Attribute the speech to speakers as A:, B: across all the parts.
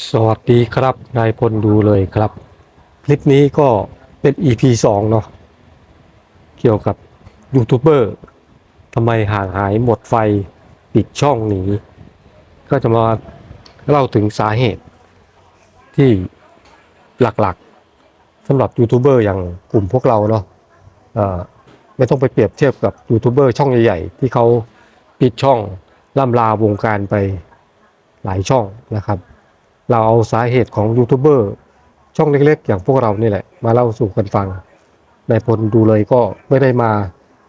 A: สวัสดีครับนายพลดูเลยครับ คลิปนี้ก็เป็น EP 2 เนาะเกี่ยวกับยูทูบเบอร์ทำไมห่างหายหมดไฟปิดช่องหนีก็จะมาเล่าถึงสาเหตุที่หลักๆสำหรับยูทูบเบอร์อย่างกลุ่มพวกเราเนาะไม่ต้องไปเปรียบเทียบกับยูทูบเบอร์ช่องใหญ่ๆ ที่เขาปิดช่องล่ำลาวงการไปหลายช่องนะครับ เราเอาสาเหตุของยูทูบเบอร์ช่องเล็กๆ อย่างพวกเรานี่แหละ มาเล่าสู่กันฟังนายพลดูเลยก็ไม่ได้มา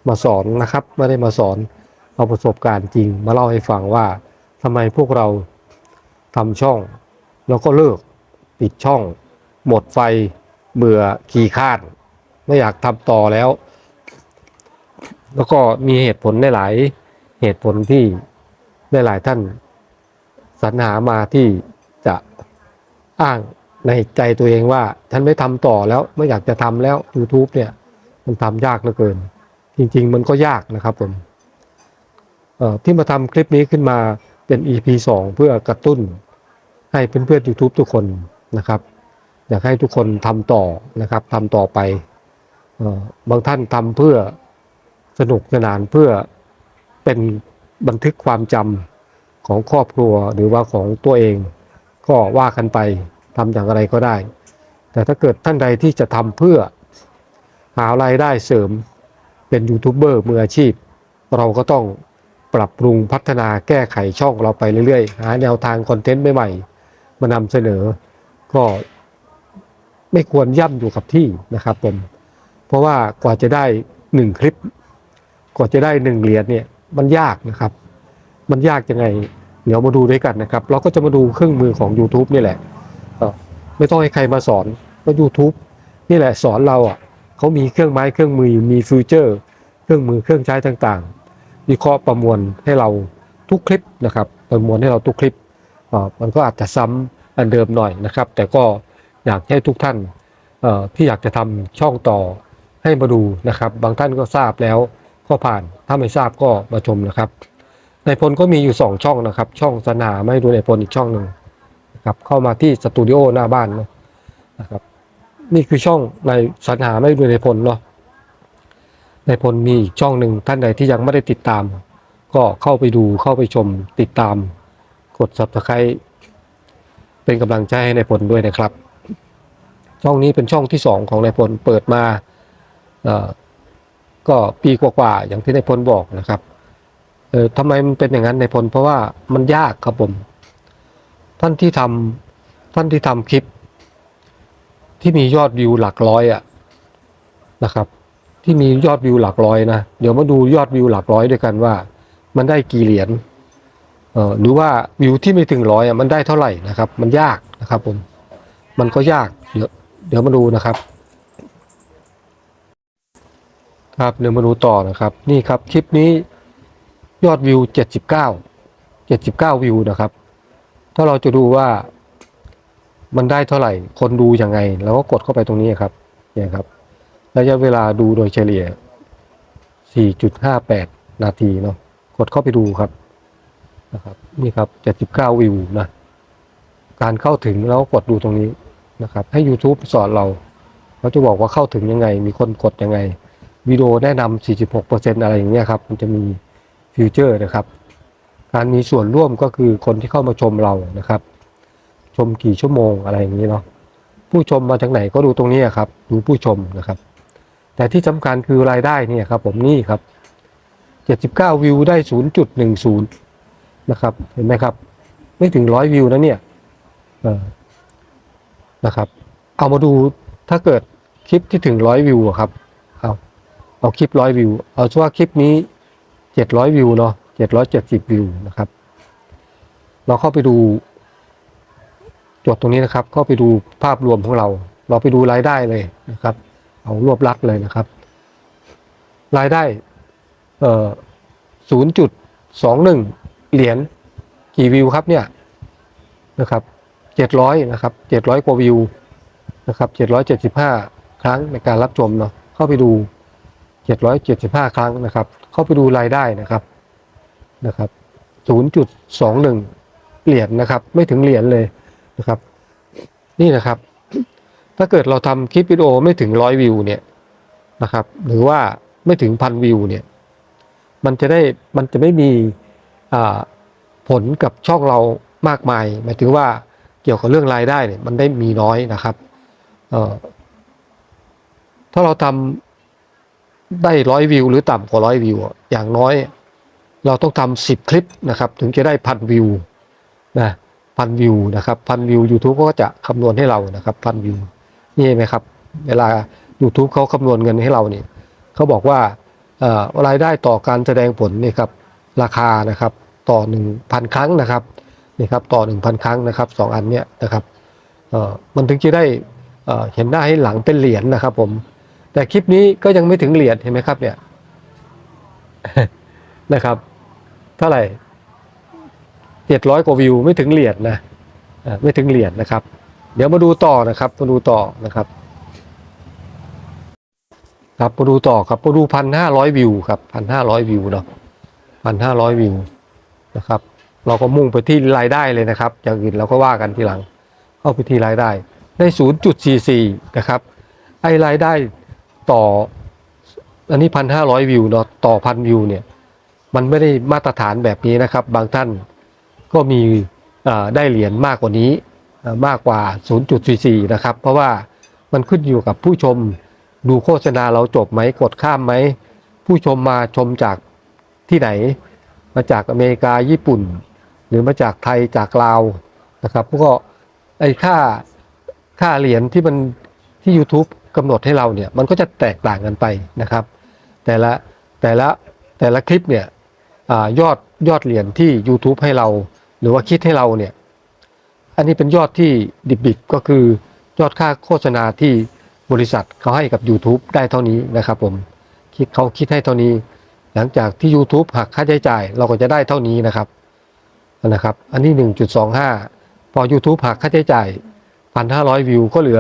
A: มาสอนนะครับ ไม่ได้มาสอนเอาประสบการณ์จริง มาเล่าให้ฟังว่าทำไมพวกเราทำช่อง แล้วก็เลิกปิดช่อง หมดไฟเบื่อขี้ข้านไม่อยากทำต่อแล้ว แล้วก็มีเหตุผลหลาย เหตุผลที่หลายท่านสรรหามาที่ จะอ้างในใจตัวเองว่า ฉันไม่ทำต่อแล้วไม่อยากจะทำแล้ว YouTube เนี่ย มันทำยากเหลือเกิน จริง ๆ มันก็ยากนะครับผมที่มาทำคลิปนี้ขึ้นมาเป็น EP 2 เพื่อกระตุ้นให้เพื่อนๆ YouTube ทุกคนนะครับ อยากให้ทุกคนทำต่อนะครับทำต่อไปบางท่านทำเพื่อสนุกสนานเพื่อเป็นบันทึกความจำของครอบครัวหรือว่าของตัวเอง ก็ว่ากันไปทำอย่างไรก็ได้ แต่ถ้าเกิดท่านใดที่จะทำเพื่อหารายได้เสริมเป็นยูทูบเบอร์มืออาชีพ เราก็ต้องปรับปรุงพัฒนาแก้ไขช่องเราไปเรื่อยๆ หาแนวทางคอนเทนต์ใหม่ๆ มานำเสนอ ก็ไม่ควรย่ำอยู่กับที่นะครับผม เพราะว่ากว่าจะได้หนึ่งคลิป กว่าจะได้หนึ่งเหรียญเนี่ยมันยากนะครับ มันยากยังไง เดี๋ยวมาดูด้วยกันนะครับ เราก็จะมาดูเครื่องมือของ YouTube นี่แหละไม่ต้องให้ใครมาสอนก็ YouTube นี่แหละสอนเราอะเขามีเครื่องไม้เครื่องมือมีฟิวเจอร์ เครื่องมือเครื่องใช้ต่างๆ วิเคราะห์ประมวลให้เราทุกคลิปนะครับ ประมวลให้เราทุกคลิปมันก็อาจจะซ้ำอันเดิมหน่อยนะครับ แต่ก็อยากให้ทุกท่านที่อยากจะทำช่องต่อให้มาดูนะครับ บางท่านก็ทราบแล้วก็ผ่านถ้าไม่ทราบก็มาชมนะครับ ในพลก็มีอยู่ 2 ช่องนะครับ ช่องสนาไม่ดูในพลอีกช่องหนึ่งนะครับเข้ามาที่สตูดิโอหน้าบ้านนะครับ นี่คือช่องในสรรหาไม่ดูในพลเนาะในพลมีอีกช่องหนึ่งท่านใดที่ยังไม่ได้ติดตาม ก็เข้าไปดูเข้าไปชมติดตาม กด subscribe เป็นกำลังใจให้ในพลด้วยนะครับ ช่องนี้เป็นช่องที่ 2 ของในพลเปิดมาเอ่อก็ปีกว่าๆอย่างที่ในพลบอกนะครับ เออทำไมมันเป็นอย่างนั้นในพลเพราะว่ามันยากครับผม ท่านที่ทำท่านที่ทำคลิป ที่มียอดวิวหลักร้อยอะนะครับ ที่มียอดวิวหลักร้อยนะเดี๋ยวมาดูยอดวิวหลักร้อยด้วยกันว่า มันได้กี่เหรียญเออหรือว่าวิวที่ไม่ถึงร้อยอะมันได้เท่าไหร่นะครับ มันยากนะครับ ผม มันก็ยากเดี๋ยวเดี๋ยวมาดูนะครับครับเดี๋ยวมาดูต่อนะครับ นี่ครับคลิปนี้ ยอดวิว 79 79 วิวนะครับ ถ้าเราจะดูว่ามันได้เท่าไหร่ คนดูยังไงแล้วก็กดเข้าไปตรงนี้ครับ เนี่ยครับ ระยะเวลาดูโดยเฉลี่ย 4.58 นาทีเนาะ กดเข้าไปดูครับ นะครับ นี่ครับ 79 วิวนะ การเข้าถึงแล้วกดดูตรงนี้นะครับ ให้ YouTube สอนเราเขาจะบอกว่าเข้าถึงยังไง มีคนกดยังไง วิดีโอแนะนำ46%อะไรอย่างเงี้ยครับ มันจะมี ฟิวเจอร์นะครับ การมีส่วนร่วมก็คือคนที่เข้ามาชมเรานะครับ ชมกี่ชั่วโมงอะไรอย่างนี้เนาะผู้ชมมาจากไหนก็ดูตรงนี้ครับ ดูผู้ชมนะครับ แต่ที่สำคัญคือรายได้เนี่ยครับ ผมนี่ครับ79วิวได้ 0.10 นะครับ เห็นไหมครับ ไม่ถึงร้อยวิวนะเนี่ยนะครับ เอามาดูถ้าเกิดคลิปที่ถึงร้อยวิวอะครับ เอาเอาคลิปร้อยวิว เอาช่วคลิปนี้ เจ็ดร้อยวิวเนาะเจ็ดร้อยเจ็ดสิบวิวนะครับ เราเข้าไปดูจดตรงนี้นะครับ เข้าไปดูภาพรวมของเรา เราไปดูรายได้เลยนะครับ เอารวบลัดเลยนะครับ รายได้เอ่อศูนย์จุดสองหนึ่งเหรียญกี่วิวครับเนี่ยนะครับเจ็ดร้อยนะครับเจ็ดร้อยกว่าวิวนะครับเจ็ดร้อยเจ็ดสิบห้าครั้งในการรับชมเนาะเข้าไปดู 775 ครั้งนะครับ เข้าไปดูรายได้นะครับนะครับ 0.21 เหรียญนะครับ ไม่ถึงเหรียญเลยนะครับ นี่นะครับ ถ้าเกิดเราทำคลิปวิดีโอไม่ถึงร้อยวิวเนี่ยนะครับ หรือว่าไม่ถึงพันวิวเนี่ย มันจะได้มันจะไม่มีผลกับช่องเรามากมาย หมายถึงว่าเกี่ยวกับเรื่องรายได้เนี่ยมันได้มีน้อยนะครับ เออถ้าเราทำ ได้ร้อยวิวหรือต่ำกว่าร้อยวิว อย่างน้อย เราต้องทำสิบคลิปนะครับ ถึงจะได้พันวิวนะพันวิวนะครับพันวิว YouTube ก็จะคำนวณให้เรานะครับพันวิวนี่ไหมครับ เวลา YouTube เขาคำนวณเงินให้เราเนี่ยเขาบอกว่าเอ่อรายได้ต่อการแสดงผลนี่ครับราคานะครับต่อหนึ่งพันครั้งนะครับนี่ครับต่อหนึ่งพันครั้งนะครับสองอันเนี้ยนะครับเอ่อมันถึงจะได้เอ่อเห็นหน้าให้หลังเป็นเหรียญนะครับผม แต่คลิปนี้ก็ยังไม่ถึงเหรียญเห็นไหมครับ เนี่ยนะครับ เท่าไหร่เจ็ดร้อยกว่าวิวไม่ถึงเหรียญนะอ่าไม่ถึงเหรียญนะครับ เดี๋ยวมาดูต่อนะครับ มาดูต่อนะครับ ครับมาดูต่อครับมาดูพันห้าร้อยวิวครับพันห้าร้อยวิวเนาะพันห้าร้อยวิวนะครับ เราก็มุ่งไปที่รายได้เลยนะครับ อย่างอื่นเราก็ว่ากันทีหลัง เข้าไปที่รายได้ ได้ศูนย์จุดสี่สี่นะครับ ไอ้รายได้ ต่อ อันนี้พันห้าร้อยวิวเนาะต่อพันวิวเนี่ยมันไม่ได้มาตรฐานแบบนี้นะครับ บางท่านก็มีได้เหรียญมากกว่านี้มากกว่า 0.44 นะครับ เพราะว่ามันขึ้นอยู่กับผู้ชมดูโฆษณาเราจบไหมกดข้ามไหม ผู้ชมมาชมจากที่ไหน มาจากอเมริกาญี่ปุ่น หรือมาจากไทยจากลาวนะครับก็ไอ้ค่าค่าเหรียญที่มันที่ YouTube กำหนดให้เราเนี่ยมันก็จะแตกต่างกันไปนะครับ แต่ละแต่ละแต่ละคลิปเนี่ยอยอดยอดเหรียญที่ YouTube ให้เรา หรือว่าคิดให้เราเนี่ยอันนี้เป็นยอดที่ดิบๆก็คือยอดค่าโฆษณาที่บริษัทเขาให้กับ YouTube ได้เท่านี้นะครับผมคิดเขาคิดให้เท่านี้ หลังจากที่ YouTube หักค่าใช้จ่าย เราก็จะได้เท่านี้นะครับนะครับอันนี้ 1.25 พอ YouTube หักค่าใช้จ่าย 1,500 วิว ก็เหลือ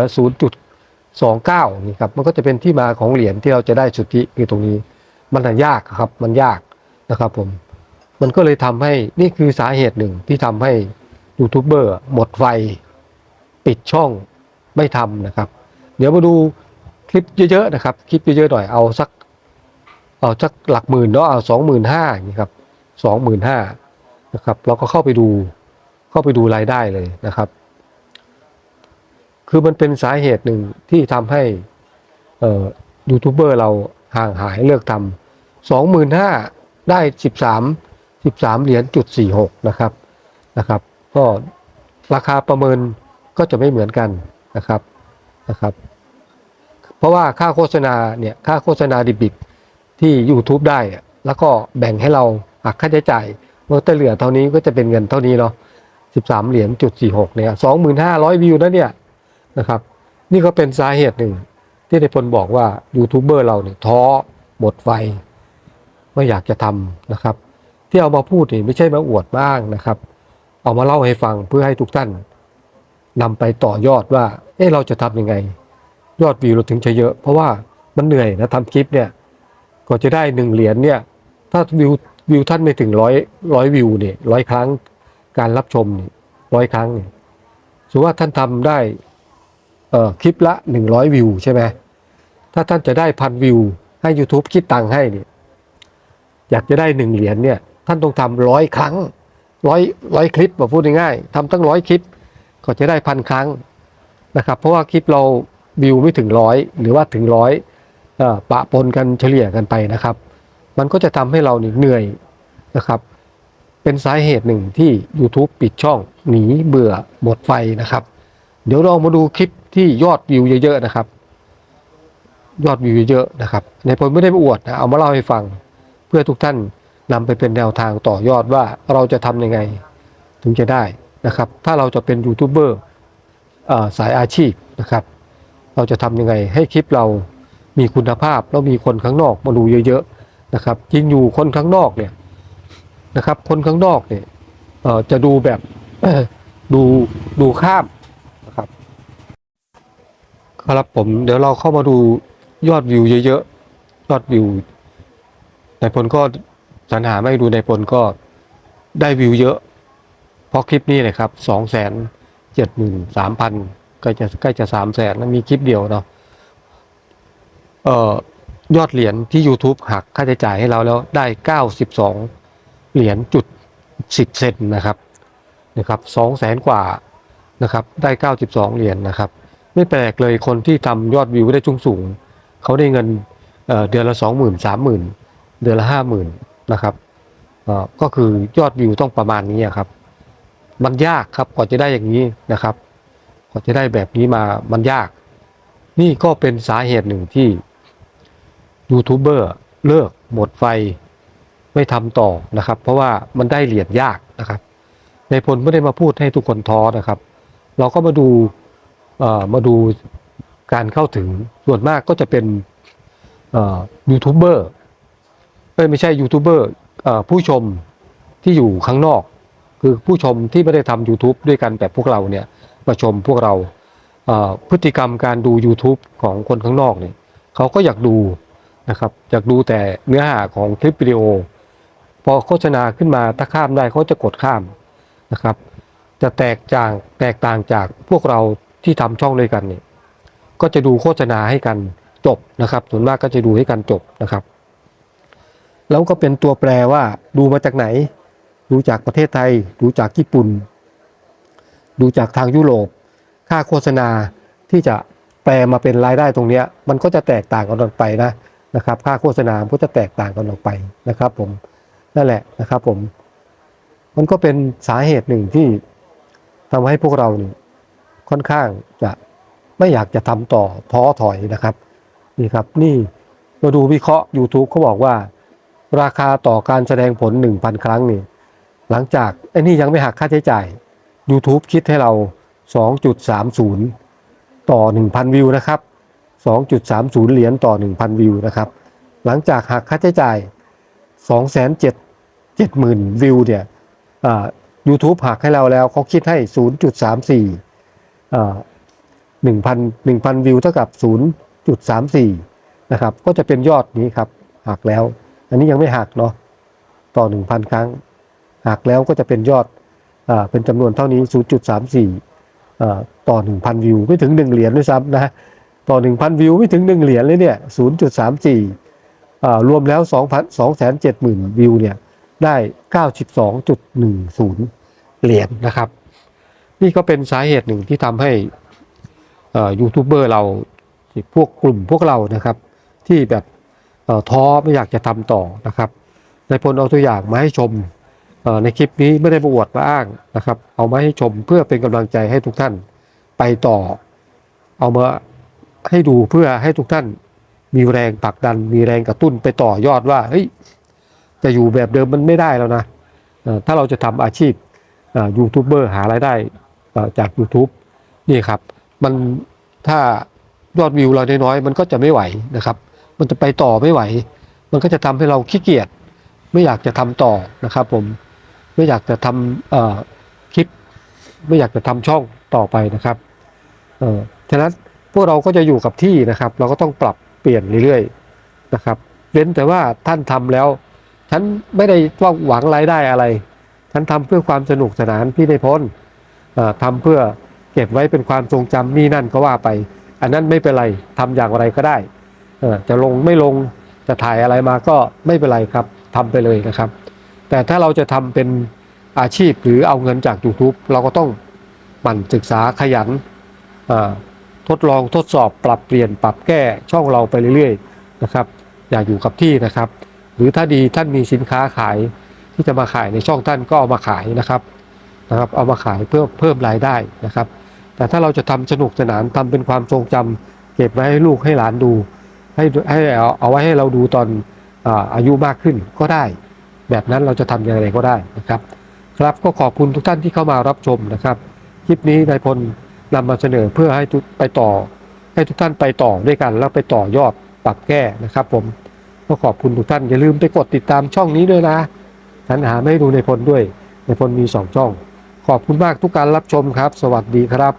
A: 0.29นี่ครับมันก็จะเป็นที่มาของเหรียญที่เราจะได้สุทธิคือตรงนี้ มันยากครับมันยากนะครับผมมันก็เลยทำให้นี่คือสาเหตุหนึ่งที่ทำให้ยูทูบเบอร์หมดไฟปิดช่องไม่ทำนะครับ เดี๋ยวมาดูคลิปเยอะๆนะครับ คลิปเยอะๆหน่อยเอาสักเอาสักหลักหมื่นเนาะเอาสองหมื่นห้าอย่างนี้ครับสองหมื่นห้านะครับเราก็เข้าไปดูเข้าไปดูรายได้เลยนะครับ คือมันเป็นสาเหตุหนึ่งที่ทำให้ยูทูบเบอร์เราห่างหายเลิกทำสองหมื่นห้าได้สิบสามสิบสามเหรียญจุดสี่หกนะครับนะครับ ก็ราคาประเมินก็จะไม่เหมือนกันนะครับนะครับ เพราะว่าค่าโฆษณาเนี่ยค่าโฆษณาดิบๆที่ YouTube ได้ แล้วก็แบ่งให้เราหักค่าใช้จ่ายเมื่อแต่เหลือเท่านี้ก็จะเป็นเงินเท่านี้เนาะ13 เหรียญจุด46เนี่ย25,000วิวนะเนี่ย นะครับ นี่ก็เป็นสาเหตุหนึ่ง ที่ในพลบอกว่ายูทูบเบอร์เราเนี่ยท้อหมดไฟไม่อยากจะทำนะครับ ที่เอามาพูดนี่ไม่ใช่มาอวดบ้างนะครับ เอามาเล่าให้ฟังเพื่อให้ทุกท่านนำไปต่อยอดว่า เอ๊ะเราจะทำยังไง ยอดวิวเราถึงจะเยอะ เพราะว่ามันเหนื่อยนะทำคลิปเนี่ยก็จะได้หนึ่งเหรียญเนี่ย ถ้าวิววิวท่านไม่ถึงร้อยร้อยวิวเนี่ยร้อยครั้งการรับชมนี่ร้อยครั้งเนี่ยสมมติว่าท่านทำได้ คลิปละหนึ่งร้อยวิวใช่ไหมถ้าท่านจะได้พันวิว ให้ YouTube คิดตังค์ให้เนี่ยอยากจะได้หนึ่งเหรียญเนี่ยท่านต้องทำร้อยครั้งร้อยร้อยคลิปมาพูดง่ายๆทำตั้งร้อยคลิปก็จะได้พันครั้งนะครับ เพราะว่าคลิปเราวิวไม่ถึงร้อยหรือว่าถึงร้อยปะปนกันเฉลี่ยกันไปนะครับ มันก็จะทำให้เราเหนื่อยนะครับ เป็นสาเหตุหนึ่งที่ YouTube ปิดช่องหนีเบื่อหมดไฟนะครับ เดี๋ยวเรามาดูคลิปที่ยอดวิวเยอะๆนะครับ ยอดวิวเยอะๆนะครับ ในผลไม่ได้มาอวดนะเอามาเล่าให้ฟัง เพื่อทุกท่านนำไปเป็นแนวทางต่อยอดว่าเราจะทำยังไง ถึงจะได้นะครับ ถ้าเราจะเป็นยูทูบเบอร์สายอาชีพนะครับ เราจะทำยังไงให้คลิปเรามีคุณภาพแล้วมีคนข้างนอกมาดูเยอะๆนะครับจริงอยู่คนข้างนอกเนี่ยนะครับ คนข้างนอกเนี่ยจะดูแบบดูดูข้าม นะครับครับผมเดี๋ยวเราเข้ามาดูยอดวิวเยอะๆ ยอดวิวในพลก็สรรหาไม่ดูในพลก็ได้วิวเยอะ เพราะคลิปนี้เลยครับสองแสนเจ็ดหมื่นสามพันใกล้จะใกล้จะสามแสนมีคลิปเดียวเนาะเอ่อยอดเหรียญที่ YouTube หักค่าใช้จ่ายให้เราแล้วได้เก้าสิบสองเหรียญจุดสิบเซนนะครับนะครับสองแสนกว่า นะครับได้เก้าสิบสองเหรียญนะครับ ไม่แปลกเลยคนที่ทำยอดวิวได้สูงสูง เขาได้เงินเเดือนละสองหมื่นสามหมื่นเดือนละห้าหมื่นนะครับก็คือยอดวิวต้องประมาณนี้ครับ มันยากครับกว่าจะได้อย่างนี้นะครับกว่าจะได้แบบนี้มามันยาก นี่ก็เป็นสาเหตุหนึ่งที่ยูทูบเบอร์เลิกหมดไฟไม่ทำต่อนะครับ เพราะว่ามันได้เหรียญยากนะครับ ในพลไม่ได้มาพูดให้ทุกคนท้อนะครับ เราก็มาดูมาดูการเข้าถึงส่วนมากก็จะเป็นยูทูบเบอร์ไม่ใช่ยูทูบเบอร์ผู้ชมที่อยู่ข้างนอก คือผู้ชมที่ไม่ได้ทำ YouTube ด้วยกันแบบพวกเราเนี่ยมาชมพวกเราพฤติกรรมการดู YouTube ของคนข้างนอกเนี่ยเขาก็อยากดูนะครับอยากดูแต่เนื้อหาของคลิปวิดีโอ พอโฆษณาขึ้นมาถ้าข้ามได้เขาจะกดข้ามนะครับ จะแตกจากแตกต่างจากพวกเราที่ทำช่องด้วยกันเนี่ยก็จะดูโฆษณาให้กันจบนะครับ ส่วนมากก็จะดูให้กันจบนะครับ แล้วก็เป็นตัวแปรว่าดูมาจากไหน ดูจากประเทศไทย ดูจากญี่ปุ่น ดูจากทางยุโรป ค่าโฆษณาที่จะแปลมาเป็นรายได้ตรงนี้มันก็จะแตกต่างกันออกไปนะนะครับ ค่าโฆษณาก็จะแตกต่างกันออกไปนะครับ ผมนั่นแหละนะครับ ผม มันก็เป็นสาเหตุหนึ่งที่ ทำให้พวกเรานี่ค่อนข้างจะไม่อยากจะทำต่อท้อถอยนะครับนี่ครับนี่มาดูวิเคราะห์ YouTube เขาบอกว่า ราคาต่อการแสดงผล 1,000 ครั้งนี่หลังจากไอ้นี่ยังไม่หักค่าใช้จ่าย YouTube คิดให้เรา 2.30 ต่อ 1,000 วิวนะครับ 2.30 เหรียญต่อ 1,000 วิวนะครับ หลังจากหักค่าใช้จ่าย 270,000 วิวเนี่ย YouTube หักให้เราแล้วเขาคิดให้ 0.34อ่า1,000 1,000 วิวเท่ากับ 0.34 นะครับ ก็จะเป็นยอดนี้ครับ หักแล้ว อันนี้ยังไม่หักเนาะ ต่อ 1,000 ครั้ง หักแล้วก็จะเป็นยอดอ่าเป็นจำนวนเท่านี้ 0.34อ่าต่อ 1,000 วิว ไม่ถึง 1 เหรียญด้วยซ้ำนะ ต่อ 1,000 วิว ไม่ถึง 1 เหรียญเลยเนี่ย 0.34อ่ารวมแล้ว 2,000 270,000 วิวเนี่ย ได้ 92.10 เหรียญนะครับ นี่ก็เป็นสาเหตุหนึ่งที่ทำให้ยูทูบเบอร์เราพวกกลุ่มพวกเรานะครับ ที่แบบท้อไม่อยากจะทำต่อนะครับในพลเอาตัวอย่างมาให้ชมในคลิปนี้ไม่ได้ประอวดมาอ้างนะครับ เอามาให้ชมเพื่อเป็นกำลังใจให้ทุกท่านไปต่อ เอามาให้ดูเพื่อให้ทุกท่านมีแรงผลักดัน มีแรงกระตุ้นไปต่อยอดว่าเฮ้ย จะอยู่แบบเดิมมันไม่ได้แล้วนะถ้าเราจะทำอาชีพยูทูบเบอร์หารายได้จาก YouTube นี่ครับ มันถ้ายอดวิวเราน้อยๆมันก็จะไม่ไหวนะครับ มันจะไปต่อไม่ไหว มันก็จะทำให้เราขี้เกียจไม่อยากจะทำต่อนะครับผมไม่อยากจะทำคลิป ไม่อยากจะทำช่องต่อไปนะครับเออฉะนั้นพวกเราก็จะอยู่กับที่นะครับ เราก็ต้องปรับเปลี่ยนเรื่อยๆนะครับ เว้นแต่ว่าท่านทำแล้ว ฉันไม่ได้ว่าหวังรายได้อะไร ฉันทำเพื่อความสนุกสนานพี่ในพ้นเอ่อทำเพื่อเก็บไว้เป็นความทรงจำนี่นั่นก็ว่าไป อันนั้นไม่เป็นไรทำอย่างไรก็ได้จะลงไม่ลงจะถ่ายอะไรมาก็ไม่เป็นไรครับทำไปเลยนะครับ แต่ถ้าเราจะทำเป็นอาชีพหรือเอาเงินจาก YouTube เราก็ต้องหมั่นศึกษาขยันทดลองทดสอบปรับเปลี่ยนปรับแก้ช่องเราไปเรื่อยๆนะครับ อย่าอยู่กับที่นะครับ หรือถ้าดีท่านมีสินค้าขายที่จะมาขายในช่องท่านก็เอามาขายนะครับนะครับ เอามาขายเพื่อเพิ่มรายได้นะครับ แต่ถ้าเราจะทำสนุกสนานทำเป็นความทรงจำเก็บไว้ให้ลูกให้หลานดู ให้ให้เอาเอาไว้ให้เราดูตอนอายุมากขึ้นก็ได้ แบบนั้นเราจะทำอย่างไรก็ได้นะครับ ครับก็ขอบคุณทุกท่านที่เข้ามารับชมนะครับคลิปนี้นายพลนำมาเสนอเพื่อให้ไปต่อ ให้ทุกท่านไปต่อด้วยกันแล้วไปต่อยอดปรับแก้นะครับผม ก็ขอบคุณทุกท่านอย่าลืมไปกดติดตามช่องนี้ด้วยนะฉันหาไม่ให้ดูในพลด้วย ในพลมีสองช่อง ขอบคุณมากทุกการรับชมครับ สวัสดีครับ